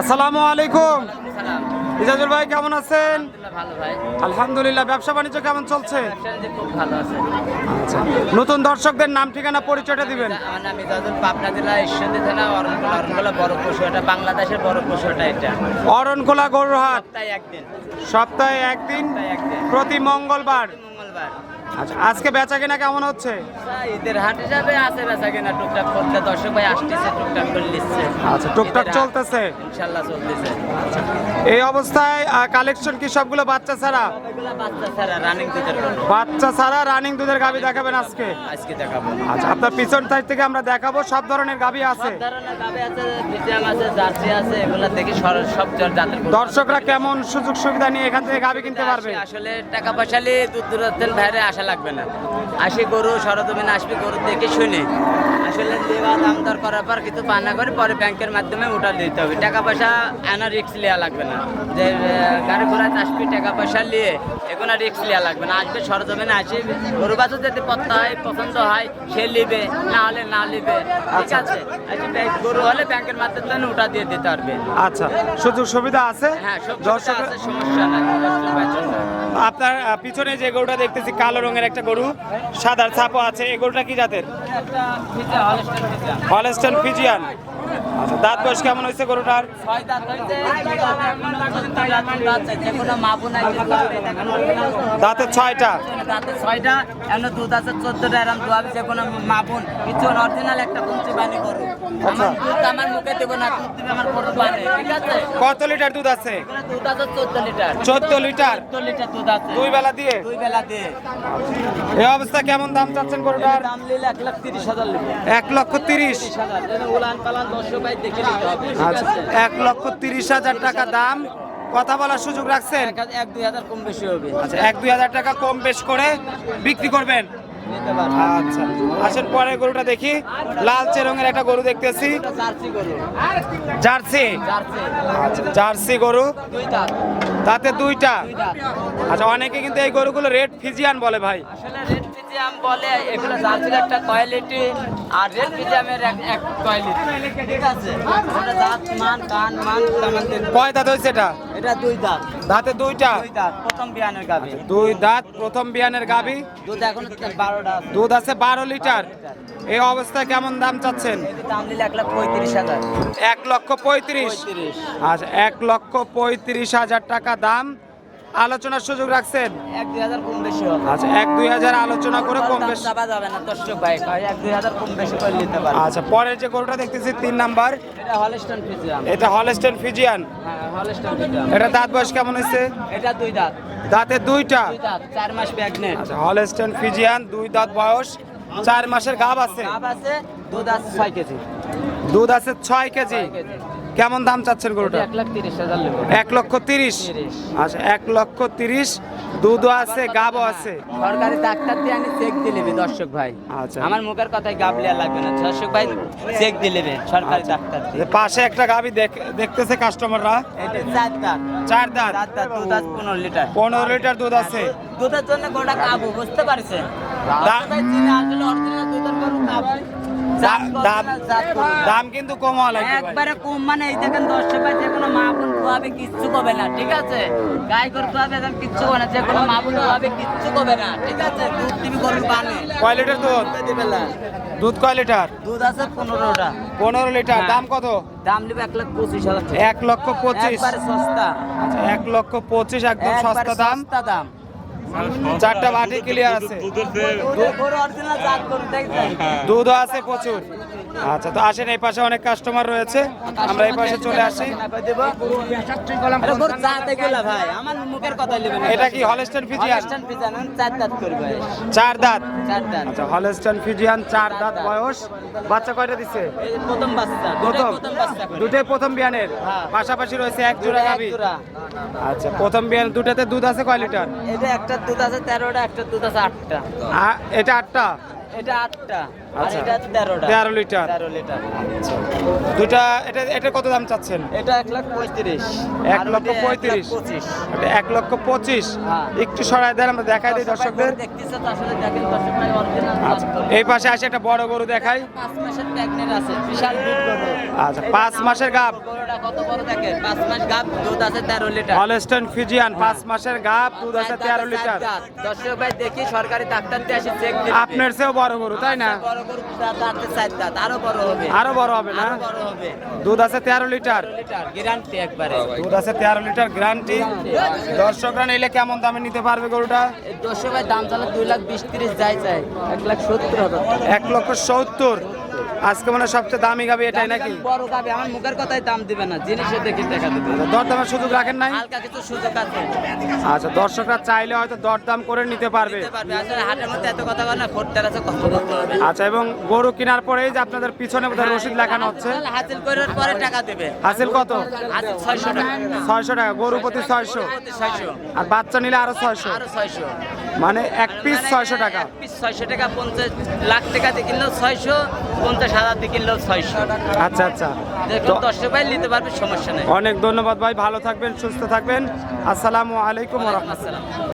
আসসালামু আলাইকুম। ইজাজুল ভাই কেমন আছেন? আলহামদুলিল্লাহ ব্যবসা বাণিজ্য কেমন চলছে? আচ্ছা নতুন দর্শকদের নাম ঠিকানা পরিচয়টা দিবেন। আমার পাবনা জেলা ঈশ্বরদী থানা বড় বাংলাদেশের বড় এটা। অরণখোলা একদিন। সপ্তাহে একদিন? প্রতি মঙ্গলবার? মঙ্গলবার। আচ্ছা আজকে বেচা কেনা কেমন হচ্ছে? আচ্ছা, ঈদের হাট হিসাবে আছে বেচা কেনা টুকটাক করতে দর্শক ভাই আসতেছে টুকটাক করে নিচ্ছে। আচ্ছা টুকটাক চলতেছে? ইনশাল্লাহ চলতেছে। এই অবস্থায় কালেকশন কি সবগুলো বাচ্চা ছাড়া? বাচ্চা ছাড়া রানিং দুধের গাবি দেখাবেন আজকে? আজকে দেখাবো। আচ্ছা আপনার পিছন সাইড থেকে আমরা দেখাবো সব ধরনের গাবি আছে? দর্শকরা কেমন সুযোগ সুবিধা নিয়ে এখান থেকে গাবি কিনতে পারবে? আসলে টাকা পয়সা নিয়ে দূর দূরান্তের বাইরে আসা লাগবে না। আসি গরু সরজমিনে আসবে গরু দেখে শুনে। আসলে দেওয়া দাম দর করার পর কিছু পানা করে পরে ব্যাংকের মাধ্যমে ওটা দিতে হবে। টাকা পয়সা আনা রিক্স নেওয়া লাগবে না। যে গাড়ি ঘোড়ায় আসবি টাকা পয়সা নিয়ে এখন আর রিক্স নেওয়া লাগবে না। আসবে সরজমিনে আসি গরু বাছুর যদি পত্তা হয় পছন্দ হয় সে নিবে না হলে না নিবে। ঠিক আছে? গরু হলে ব্যাংকের মাধ্যমে ওটা দিয়ে দিতে পারবে। আচ্ছা সুযোগ সুবিধা আছে? হ্যাঁ সমস্যা নাই না। আপনার পিছনে যে গরুটা দেখতেছি কালো রঙের একটা গরু সাদার ছাপও আছে এই গরুটা কি জাতের? Holstein Friesian. আচ্ছা দাঁত বয়স কেমন হয়েছে গরুটার দাঁত ছয়টা ছয়টা, এমন দুধ আছে দুয়াবি, যে কোনো কিছু একটা দুধ আমার মুখে দেবো না? কত লিটার দুধ আছে এখানে দুধ আছে 14 লিটার। চোদ্দ লিটার 14 লিটার দুধ আছে। দুই বেলা দিয়ে দুই বেলা দিয়ে। এই অবস্থা কেমন দাম চাচ্ছেন গরুটার এক লাখ তিরিশ হাজার। এক লক্ষ তিরিশ হাজার। উলান পালান হবে, ঠিক আচ্ছা এক লক্ষ তিরিশ হাজার টাকা দাম। কথা বলার সুযোগ রাখছেন? এক দুই হাজার কম বেশি হবে। আচ্ছা এক দুই হাজার টাকা কম বেশ করে বিক্রি করবেন? আচ্ছা আসেন পরের গরুটা দেখি। লালচে রঙের একটা গরু দেখতেছি। Jersey jersey? আচ্ছা জার্সি গরু। তাতে দুইটা। আচ্ছা অনেকে কিন্তু এই গরুগুলো রেড ফিজিয়ান বলে ভাই। ফিজিয়াম বলে এগুলো জার্সির একটা কোয়ালিটি আর রেড ফিজিয়ামের এক কোয়ালিটি ঠিক আছে? ওটা দাঁত মান কান মান দেখতে। কয় দাঁত হয়েছে এটা? এটা দুই দাঁত। দাঁতে দুইটা? দুই দাঁত প্রথম বিয়ানের গাবি দুই দাঁত প্রথম বিয়ানের গাবি দুধ এখন বারোটা আছে। দুধ আছে বারো লিটার। এই অবস্থায় কেমন দাম চাচ্ছেন? দাম নিলে এক লাখ পঁয়ত্রিশ হাজার। এক লক্ষ পঁয়ত্রিশ। আচ্ছা এক লক্ষ পঁয়ত্রিশ হাজার টাকা দাম। আলোচনার সুযোগ রাখছেন? এক দুই হাজার কম বেশি হবে। আচ্ছা এক দুই হাজার আলোচনা করে কম বেশ চাপা যাবে না দর্শক ভাই। এক দুই হাজার কম বেশি করে নিতে পারবে। আচ্ছা পরের যে গরুটা দেখতেছি তিন নাম্বার। এটা হলস্টন ফিজিয়াম এটা হলস্টেন ফিজিয়ান হ্যাঁ হলস্টন ফিজিয়াম এটা দাঁত বয়স কেমন হয়েছে? এটা দুই দাঁত। দাঁতে দুইটা? দুই দাঁত চার মাস প্রেগনেন্ট আচ্ছা হলস্টেন ফিজিয়ান দুই দাঁত বয়স চার মাসের গাব আছে। গাব আছে দুধ আছে ছয় কেজি। দুধ আছে ছয় কেজি। কেমন দাম চাচ্ছেন গরুটা? এক নেব লক্ষ তিরিশ। আচ্ছা এক লক্ষ তিরিশ। দুধও আছে গাবও আছে। সরকারি ডাক্তার দিয়ে আমি চেক দিলেবে দর্শক ভাই। আচ্ছা। আমার মুখের কথায় গাব লিয়া লাগবে না। দর্শক ভাই চেক দিলেবে সরকারি ডাক্তার দিয়ে। পাশে একটা গাবি দেখতেছে কাস্টমাররা চার দাঁত। চার দাঁত? দুধ আছে পনেরো লিটার। পনেরো লিটার দুধ আছে। দুধের জন্য গোটা কাবু বুঝতে পারছেন? ভাই চিনে আসলে অরিজিনাল দুধের গরু কাবু জাত দাম- কিন্তু কম হওয়া একবারে কম মানে এই দেখেন দশটা পাই যে কোনো মা বোন খোয়াবে কিচ্ছু করবে না ঠিক আছে? গাই গরু খোয়াবে এখন কিচ্ছু করবে না যে কোনো মা বোন খোয়াবে কিচ্ছু করবে না ঠিক আছে? দুধ দিবি গরু পানে। কয় লিটার দুধ? দুধ কয় লিটার? দুধ আছে পনেরোটা। পনেরো লিটার হ্যাঁ। দাম কত? দাম নেবে এক লক্ষ পঁচিশ হাজার এক লক্ষ পঁচিশ। সস্তা। আচ্ছা, এক লক্ষ পঁচিশ একদম সস্তা দাম। সস্তা দাম। চারটা বাটি ক্লিয়ার আছে। দুধও আছে প্রচুর। আচ্ছা তো আসেন এই পাশে অনেক কাস্টমার রয়েছে। আমরা এই পাশে চলে আসি। এটা কি হলস্টেন ফিজিয়ান চার দাঁত আচ্ছা হলস্টেন ফিজিয়ান চার দাঁত বয়স। বাচ্চা কয়টা দিচ্ছে প্রথম প্রথম। দুটোই প্রথম বিয়ানের? হ্যাঁ। পাশাপাশি রয়েছে এক জোড়া গাবি। আচ্ছা প্রথম বিয়ান দুটাতে দুধ আছে কয় লিটার? এটা একটা দুধ আছে তেরোটা একটা দুধ আছে আটটা। এটা আটটা? এটা আটটা। আর আচ্ছা। এটা তেরোটা। তেরো লিটার। তেরো লিটার। দুটা এটা এটা কত দাম চাচ্ছেন? এটা এক লাখ পঁয়ত্রিশ। এক লক্ষ পঁয়ত্রিশ। পঁচিশ। এক লক্ষ পঁচিশ। হ্যাঁ। একটু সরাই দেন আমরা দেখাই দিই দর্শকদের। আচ্ছা। এই পাশে আসে একটা বড় গরু দেখাই। পাঁচ মাসের আছে বিশাল আচ্ছা পাঁচ মাসের গাব। কত বড় দেখেন? পাঁচ মাস গাব দুধ আছে তেরো লিটার। হলস্টেন ফিজিয়ান পাঁচ মাসের গাপ দুধ আছে তেরো লিটার। দর্শক ভাই দেখি সরকারি ডাক্তার দিয়ে এসে চেক আপনার চেয়েও বড় গরু তাই না? বড় গরু দাঁতে চার দাঁত। আরও বড় হবে। আরও বড় হবে না? বড় হবে। দুধ আছে তেরো লিটার। লিটার গ্যারান্টি একবারে। দুধ আছে তেরো লিটার গ্যারান্টি দর্শকরা নিলে কেমন দামে নিতে পারবে গরুটা? দর্শক ভাই দাম চালা দুই লাখ বিশ তিরিশ যাই চাই। এক লাখ সত্তর হাজার। এক লক্ষ সত্তর। আজকে মানে সবচেয়ে দামি গাবি এটাই নাকি? বড় গাবে আমার মুখের কথাই দাম দিবে না জিনিসে দেখে দেখা দেবে। দরদামের সুযোগ রাখেন নাই? হালকা কিছু সুযোগ আছে। আচ্ছা দর্শকরা চাইলে হয়তো দরদাম করে নিতে পারবে। আসলে হাটের মধ্যে এত কথা বলে না ফোরটার আছে কত আচ্ছা এবং গরু কেনার পরেই যে আপনাদের পিছনে বোধহয় রসিদ লেখানো হচ্ছে। হাসিল করার পরে টাকা দেবে। হাসিল কত? ছয়শো টাকা। ছয়শো টাকা গরু প্রতি ছয়শো আর বাচ্চা নিলে আরও ছয়শো। আরও ছয়শো। মানে এক পিস ছয়শো টাকা। এক পিস ছয়শো টাকা পঞ্চাশ লাখ টাকা দিয়ে কিনলেও ছয়শো পঞ্চাশ কিনলেও ছয়শো। আচ্ছা দেখুন নিতে পারবে সমস্যা নেই। অনেক ধন্যবাদ ভাই ভালো থাকবেন সুস্থ থাকবেন। আসসালামু আলাইকুম রহমতুল্লাহ।